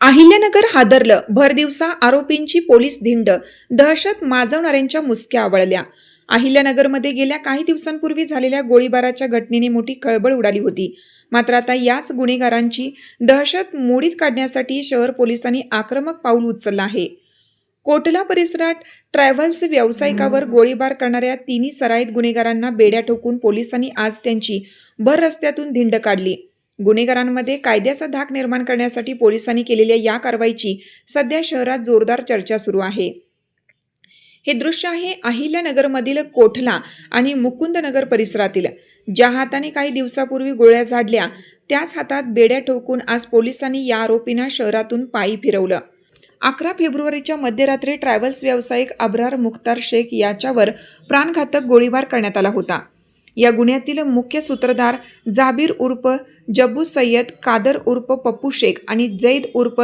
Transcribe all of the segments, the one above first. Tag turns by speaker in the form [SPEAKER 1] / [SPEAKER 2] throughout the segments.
[SPEAKER 1] अहिल्यानगर हादरलं. भर दिवसा आरोपींची पोलीस धिंड. दहशत माजवणाऱ्यांच्या मुसक्या आवळल्या. अहिल्यानगरमध्ये गेल्या काही दिवसांपूर्वी झालेल्या गोळीबाराच्या घटनेने मोठी खळबळ उडाली होती. मात्र आता याच गुन्हेगारांची दहशत मोडीत काढण्यासाठी शहर पोलिसांनी आक्रमक पाऊल उचललं आहे. कोटला परिसरात ट्रॅव्हल्स व्यावसायिकावर गोळीबार करणाऱ्या तिन्ही सराईत गुन्हेगारांना बेड्या ठोकून पोलिसांनी आज त्यांची भर रस्त्यातून धिंड काढली. गुन्हेगारांमध्ये कायद्याचा धाक निर्माण करण्यासाठी पोलिसांनी केलेल्या या कारवाईची सध्या शहरात जोरदार चर्चा सुरू आहे. हे दृश्य आहे अहिल्यानगरमधील कोठला आणि मुकुंदनगर परिसरातील ज्या हाताने काही दिवसापूर्वी गोळ्या झाडल्या त्याच हातात बेड्या ठोकून आज पोलिसांनी या आरोपींना शहरातून पायी फिरवलं. अकरा फेब्रुवारीच्या मध्यरात्री ट्रॅव्हल्स व्यावसायिक अब्रार मुख्तार शेख याच्यावर प्राणघातक गोळीबार करण्यात आला होता. या गुन्ह्यातील मुख्य सूत्रधार जाबीर उर्फ जब्बू सय्यद कादर उर्फ पप्पू शेख आणि जैद उर्फ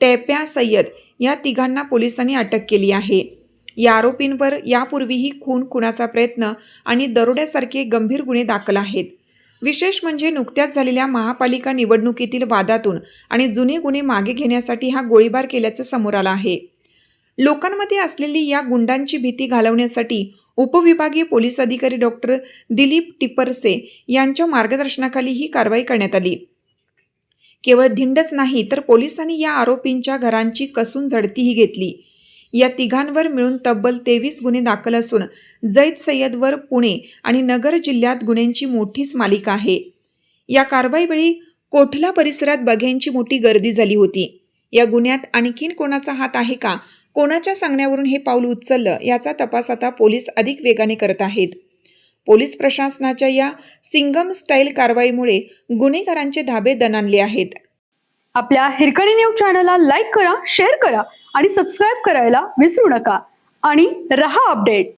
[SPEAKER 1] टॅप्या सय्यद या तिघांना पोलिसांनी अटक केली आहे. या आरोपींवर यापूर्वीही खून खुनाचा प्रयत्न आणि दरोड्यासारखे गंभीर गुन्हे दाखल आहेत. विशेष म्हणजे नुकत्याच झालेल्या महापालिका निवडणुकीतील वादातून आणि जुने गुन्हे मागे घेण्यासाठी हा गोळीबार केल्याचं समोर आलं आहे. लोकांमध्ये असलेली या गुंडांची भीती घालवण्यासाठी उपविभागीय पोलीस अधिकारी डॉक्टर दिलीप टिपरसे यांच्या मार्गदर्शनाखाली ही कारवाई करण्यात आली. केवळ धिंडच नाही तर पोलिसांनी या आरोपींच्या घरांची कसून झडतीही घेतली. या तिघांवर मिळून तब्बल तेवीस गुन्हे दाखल असून जैद सय्यदवर पुणे आणि नगर जिल्ह्यात गुन्ह्यांची मोठीच मालिका आहे. या कारवाईवेळी कोठला परिसरात बघ्यांची मोठी गर्दी झाली होती. या गुन्ह्यात आणखीन कोणाचा हात आहे का? कोणाच्या सांगण्यावरून हे पाऊल उचललं? याचा तपास आता पोलीस अधिक वेगाने करत आहेत. पोलीस प्रशासनाच्या या सिंगम स्टाईल कारवाईमुळे गुन्हेगारांचे धाबे दणानले आहेत.
[SPEAKER 2] आपल्या हिरकणी न्यूज चॅनलला लाईक करा शेअर करा आणि सबस्क्राईब करायला विसरू नका. आणि रहा अपडेट.